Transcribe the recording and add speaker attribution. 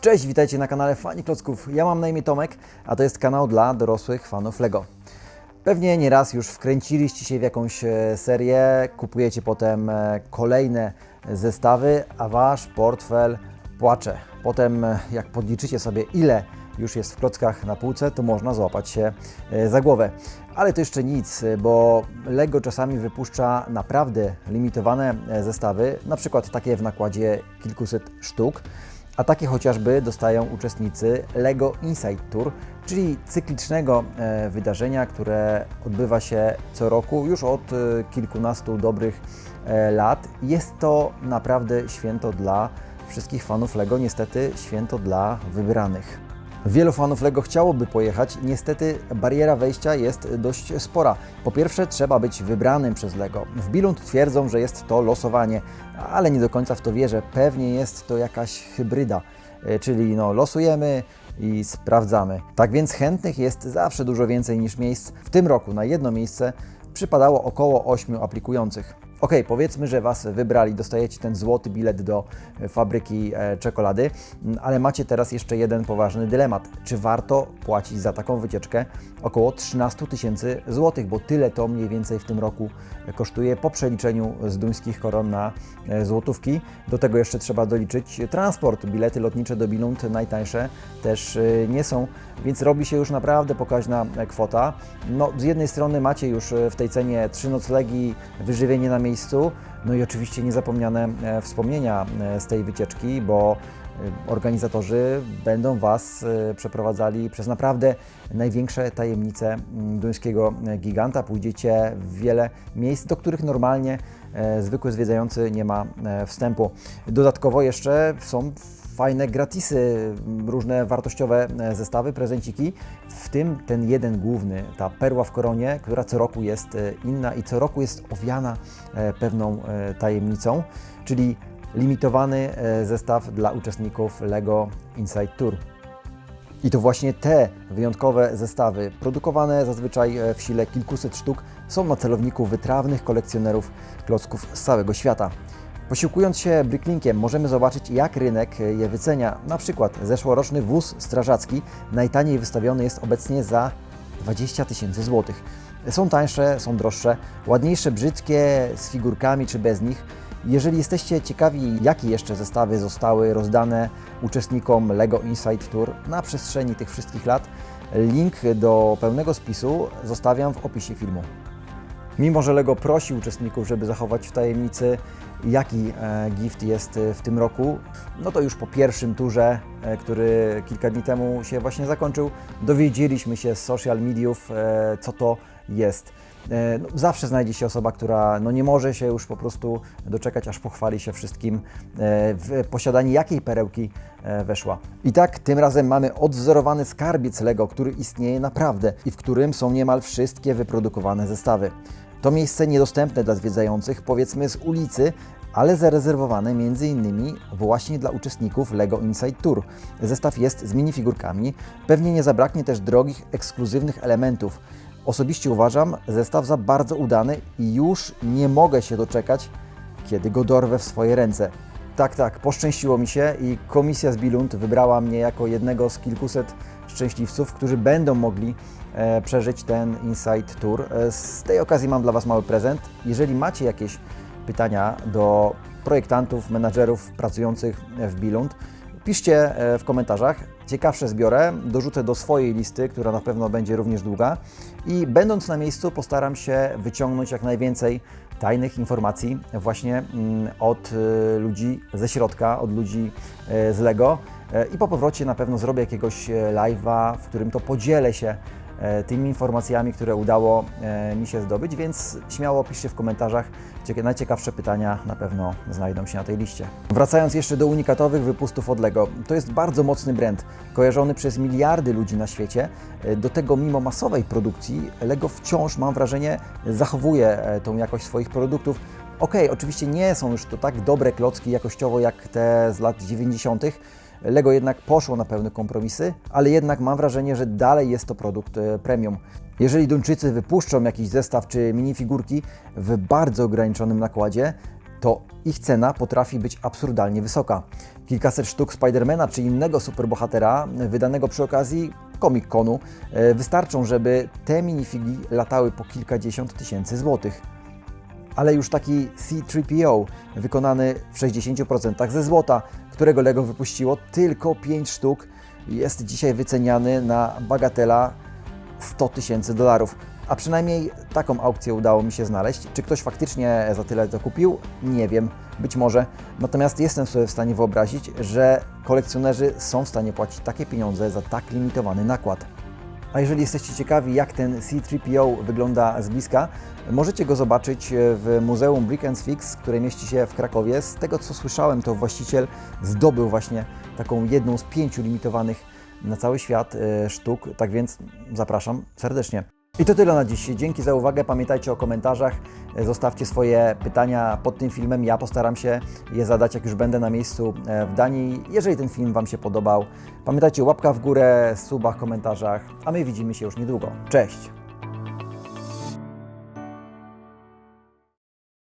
Speaker 1: Cześć, witajcie na kanale Fani Klocków. Ja mam na imię Tomek, a to jest kanał dla dorosłych fanów LEGO. Pewnie nieraz już wkręciliście się w jakąś e, serię, kupujecie potem e, kolejne zestawy, a Wasz portfel płacze. Potem e, jak podliczycie sobie ile już jest w klockach na półce, to można złapać się za głowę. Ale to jeszcze nic, bo LEGO czasami wypuszcza naprawdę limitowane zestawy, na przykład takie w nakładzie kilkuset sztuk, a takie chociażby dostają uczestnicy LEGO Inside Tour, czyli cyklicznego e, wydarzenia, które odbywa się co roku już od e, kilkunastu dobrych e, lat. Jest to naprawdę święto dla wszystkich fanów LEGO, niestety święto dla wybranych. Wielu fanów LEGO chciałoby pojechać, niestety bariera wejścia jest dość spora. Po pierwsze, trzeba być wybranym przez LEGO. W Billund twierdzą, że jest to losowanie, ale nie do końca w to wierzę. Pewnie jest to jakaś hybryda, e, czyli no, losujemy i sprawdzamy. Tak więc chętnych jest zawsze dużo więcej niż miejsc. W tym roku na jedno miejsce przypadało około 8 aplikujących. Ok, powiedzmy, że Was wybrali, dostajecie ten złoty bilet do e, fabryki e, czekolady, m, ale macie teraz jeszcze jeden poważny dylemat. Czy warto płacić za taką wycieczkę około 13 tysięcy złotych, bo tyle to mniej więcej w tym roku e, kosztuje po przeliczeniu z duńskich koron na złotówki. Do tego jeszcze trzeba doliczyć transport. Bilety lotnicze do Billund najtańsze też nie są, więc robi się już naprawdę pokaźna kwota. No, z jednej strony macie już w tej cenie trzy noclegi, wyżywienie na miejscu, miejscu no i oczywiście niezapomniane e, wspomnienia e, z tej wycieczki, bo e, organizatorzy będą Was przeprowadzali przez naprawdę największe tajemnice mm, duńskiego giganta. Pójdziecie w wiele miejsc, do których normalnie zwykły zwiedzający nie ma wstępu. Dodatkowo jeszcze są fajne gratisy, m, różne wartościowe zestawy, prezenciki, w tym ten jeden główny, ta perła w koronie, która co roku jest inna i co roku jest owiana pewną tajemnicą, czyli limitowany e, zestaw dla uczestników LEGO Inside Tour. I to właśnie te wyjątkowe zestawy, produkowane zazwyczaj e, w sile kilkuset sztuk, są na celowniku wytrawnych kolekcjonerów klocków z całego świata. Posiłkując się Bricklinkiem możemy zobaczyć jak rynek e, je wycenia. Na przykład zeszłoroczny wóz strażacki najtaniej wystawiony jest obecnie za 20 tysięcy złotych. Są tańsze, są droższe, ładniejsze, brzydkie, z figurkami czy bez nich. Jeżeli jesteście ciekawi, jakie jeszcze zestawy zostały rozdane uczestnikom LEGO Inside Tour na przestrzeni tych wszystkich lat, link do pełnego spisu zostawiam w opisie filmu. Mimo, że LEGO prosi uczestników, żeby zachować w tajemnicy, jaki e, gift jest e, w tym roku, no to już po pierwszym turze, e, który kilka dni temu się właśnie zakończył, dowiedzieliśmy się z social mediów, co to jest. No, zawsze znajdzie się osoba, która no, nie może się już po prostu doczekać, aż pochwali się wszystkim, w posiadanie jakiej perełki weszła. I tak tym razem mamy odwzorowany skarbiec LEGO, który istnieje naprawdę i w którym są niemal wszystkie wyprodukowane zestawy. To miejsce niedostępne dla zwiedzających, powiedzmy z ulicy, ale zarezerwowane m.in. właśnie dla uczestników LEGO Inside Tour. Zestaw jest z minifigurkami, pewnie nie zabraknie też drogich, ekskluzywnych elementów. Osobiście uważam zestaw za bardzo udany i już nie mogę się doczekać, kiedy go dorwę w swoje ręce. Tak, tak, poszczęściło mi się i komisja z Billund wybrała mnie jako jednego z kilkuset szczęśliwców, którzy będą mogli przeżyć ten Inside Tour. E, z tej okazji mam dla Was mały prezent. Jeżeli macie jakieś pytania do projektantów, menadżerów pracujących w Billund, piszcie e, w komentarzach. Ciekawsze zbiorę, dorzucę do swojej listy, która na pewno będzie również długa i będąc na miejscu postaram się wyciągnąć jak najwięcej tajnych informacji właśnie mm, od e, ludzi ze środka, od ludzi e, z LEGO E, i po powrocie na pewno zrobię jakiegoś e, live'a, w którym to podzielę się e, tymi informacjami, które udało e, mi się zdobyć, więc śmiało piszcie w komentarzach. Cieka- Najciekawsze pytania na pewno znajdą się na tej liście. Wracając jeszcze do unikatowych wypustów od LEGO, to jest bardzo mocny brand, kojarzony przez miliardy ludzi na świecie. E, Do tego mimo masowej produkcji LEGO wciąż, mam wrażenie, zachowuje e, tą jakość swoich produktów. Okej, oczywiście nie są już to tak dobre klocki jakościowo jak te z lat 90., Lego jednak poszło na pełne kompromisy, ale jednak mam wrażenie, że dalej jest to produkt e, premium. Jeżeli Duńczycy wypuszczą jakiś zestaw czy minifigurki w bardzo ograniczonym nakładzie, to ich cena potrafi być absurdalnie wysoka. Kilkaset sztuk Spidermana czy innego superbohatera, wydanego przy okazji Comic Conu, e, wystarczą, żeby te minifigi latały po kilkadziesiąt tysięcy złotych ale już taki C3PO wykonany w 60% ze złota, którego Lego wypuściło tylko 5 sztuk, jest dzisiaj wyceniany na bagatela 100 tysięcy dolarów. A przynajmniej taką aukcję udało mi się znaleźć. Czy ktoś faktycznie za tyle to kupił? Nie wiem, być może. Natomiast jestem sobie w stanie wyobrazić, że kolekcjonerzy są w stanie płacić takie pieniądze za tak limitowany nakład. A jeżeli jesteście ciekawi, jak ten C3PO wygląda z bliska, możecie go zobaczyć w Muzeum Brick and Fix, które mieści się w Krakowie. Z tego co słyszałem, to właściciel zdobył właśnie taką jedną z pięciu limitowanych na cały świat e, sztuk, tak więc zapraszam serdecznie. I to tyle na dziś. Dzięki za uwagę. Pamiętajcie o komentarzach. E, Zostawcie swoje pytania pod tym filmem. Ja postaram się je zadać, jak już będę na miejscu e, w Danii. Jeżeli ten film Wam się podobał, pamiętajcie łapka w górę, subach, komentarzach, a my widzimy się już niedługo. Cześć!